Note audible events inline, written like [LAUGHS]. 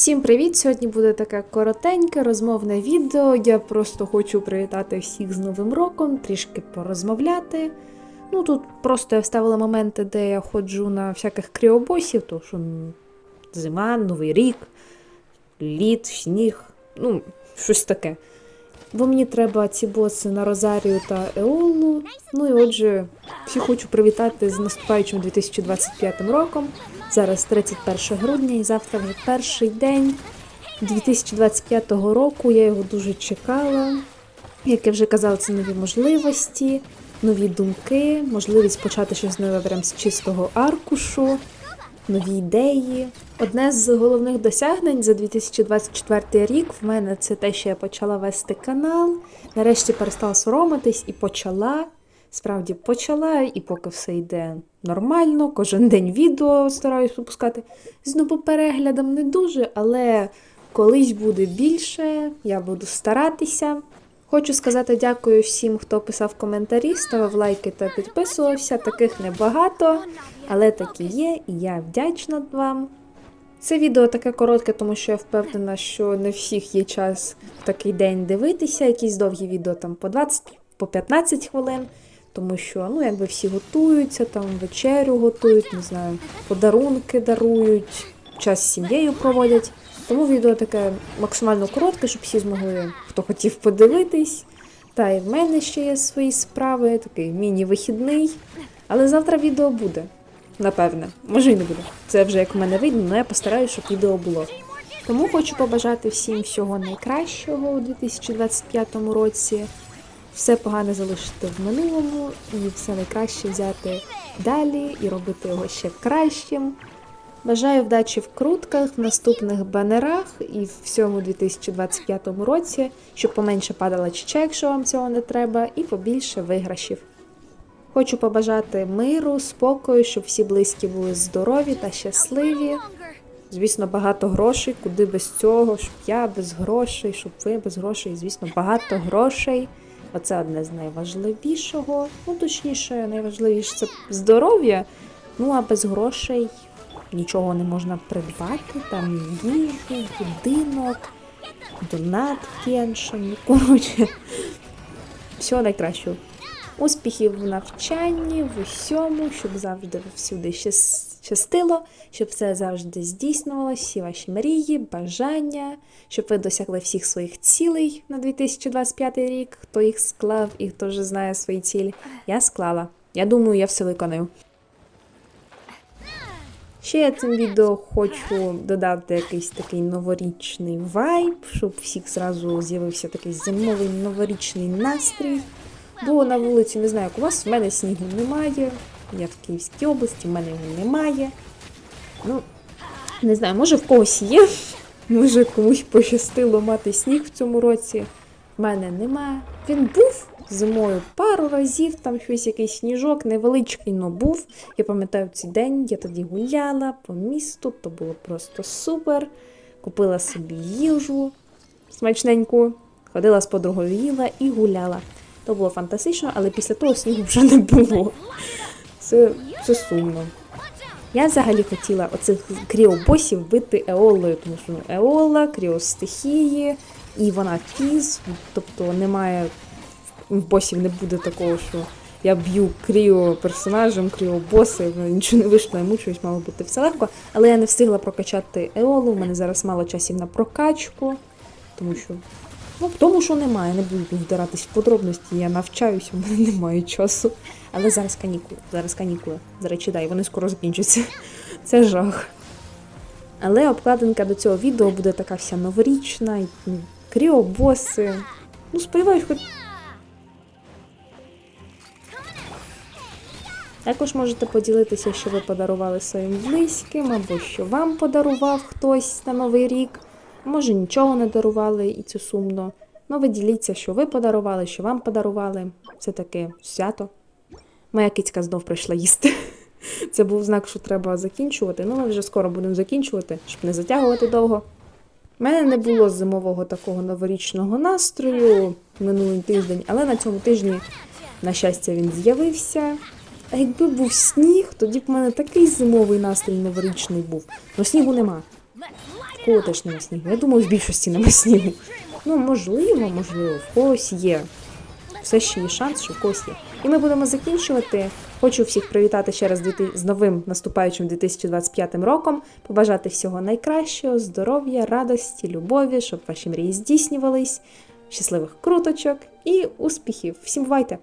Всім привіт! Сьогодні буде таке коротеньке розмовне відео. Я просто хочу привітати всіх з Новим роком, трішки порозмовляти. Ну тут просто я вставила моменти, де я ходжу на всяких кріобосів, то що зима, Новий рік, лід, сніг, ну, щось таке. Бо мені треба ці боси на Розарію та Еолу. Ну і отже, всіх хочу привітати з наступаючим 2025 роком. Зараз 31 грудня і завтра вже перший день 2025 року. Я його дуже чекала. Як я вже казала, це нові можливості, нові думки, можливість почати щось нове прямо з чистого аркушу, нові ідеї. Одне з головних досягнень за 2024 рік в мене це те, що я почала вести канал. Нарешті перестала соромитись і почала. Справді почала, і поки все йде нормально, кожен день відео стараюсь випускати. З переглядом не дуже, але колись буде більше, я буду старатися. Хочу сказати дякую всім, хто писав коментарі, ставив лайки та підписувався. Таких небагато, але такі є, і я вдячна вам. Це відео таке коротке, тому що я впевнена, що не всіх є час в такий день дивитися. Якісь довгі відео там по 20, по 15 хвилин. Тому що ну, якби всі готуються, там вечерю готують, не знаю, подарунки дарують, час з сім'єю проводять. Тому відео таке максимально коротке, щоб всі змогли, хто хотів подивитись. Та і в мене ще є свої справи, такий міні-вихідний. Але завтра відео буде. Напевне, може й не буде. Це вже як в мене видно, але я постараюся, щоб відео було. Тому хочу побажати всім всього найкращого у 2025 році все погане залишити в минулому і все найкраще взяти далі і робити його ще кращим. Бажаю вдачі в крутках, в наступних банерах і в всьому 2025 році, щоб поменше падала чеча, якщо вам цього не треба, і побільше виграшів. Хочу побажати миру, спокою, щоб всі близькі були здорові та щасливі. Звісно, багато грошей, куди без цього, щоб я без грошей, щоб ви без грошей, звісно, багато грошей. Оце одне з найважливішого. Ну, точніше, найважливіше це здоров'я. Ну а без грошей нічого не можна придбати. Там їжу, будинок, донат кеншин. Коротше, всього найкращого. Успіхів в навчанні, в усьому, щоб завжди всюди щастило, щоб все завжди здійснювалося, всі ваші мрії, бажання, щоб ви досягли всіх своїх цілей на 2025 рік. Хто їх склав і хто вже знає свої цілі. Я склала. Я думаю, я все виконую. Ще я цим відео хочу додати якийсь такий новорічний вайб, щоб всіх зразу з'явився такий зимовий новорічний настрій. Бо на вулиці, не знаю, як у вас, в мене снігу немає. Я в Київській області, в мене його немає. Ну, не знаю, може в когось є. Може комусь пощастило мати сніг в цьому році. В мене немає. Він був зимою пару разів, там щось якийсь сніжок, невеличкий, но був. Я пам'ятаю цей день, я тоді гуляла по місту, то було просто супер. Купила собі їжу смачненьку, ходила з подругою їла і гуляла. То було фантастично, але після того снігу вже не було. Це, це сумно. Я взагалі хотіла оцих кріобосів бити еолою, тому що ну, еола, кріостихії, і вона фіз, тобто немає в босів не буде такого, що я б'ю кріо персонажем, кріо боси, нічого не вийшло, я мучуюсь, мало бути все легко. Але я не встигла прокачати еолу, в мене зараз мало часів на прокачку, тому що. Ну, в тому що немає, не буду вдиратись в подробності, я навчаюся, у мене [LAUGHS] немає часу. Але зараз канікули, зараз канікули. До речі, да, і вони скоро закінчаться. [LAUGHS] Це жах. Але обкладинка до цього відео буде така вся новорічна, ну, кріобоси. Ну, сподіваюсь, хоч. Також можете поділитися, що ви подарували своїм близьким, або що вам подарував хтось на Новий рік. Може, нічого не дарували, і це сумно. Ну, ви діліться, що ви подарували, що вам подарували. Це таке свято. Моя кицька знов прийшла їсти. [LAUGHS] Це був знак, що треба закінчувати. Ну, ми вже скоро будемо закінчувати, щоб не затягувати довго. У мене не було зимового такого новорічного настрою минулий тиждень, але на цьому тижні, на щастя, він з'явився. А якби був сніг, тоді б в мене такий зимовий настрій новорічний був. Ну снігу нема. В кого теж нема снігу. Я думаю, в більшості нема снігу. Ну, можливо, можливо, в когось є. Все ще є шанс, що в когось є. І ми будемо закінчувати. Хочу всіх привітати ще раз з новим наступаючим 2025 роком. Побажати всього найкращого, здоров'я, радості, любові, щоб ваші мрії здійснювались, щасливих круточок і успіхів. Всім бувайте!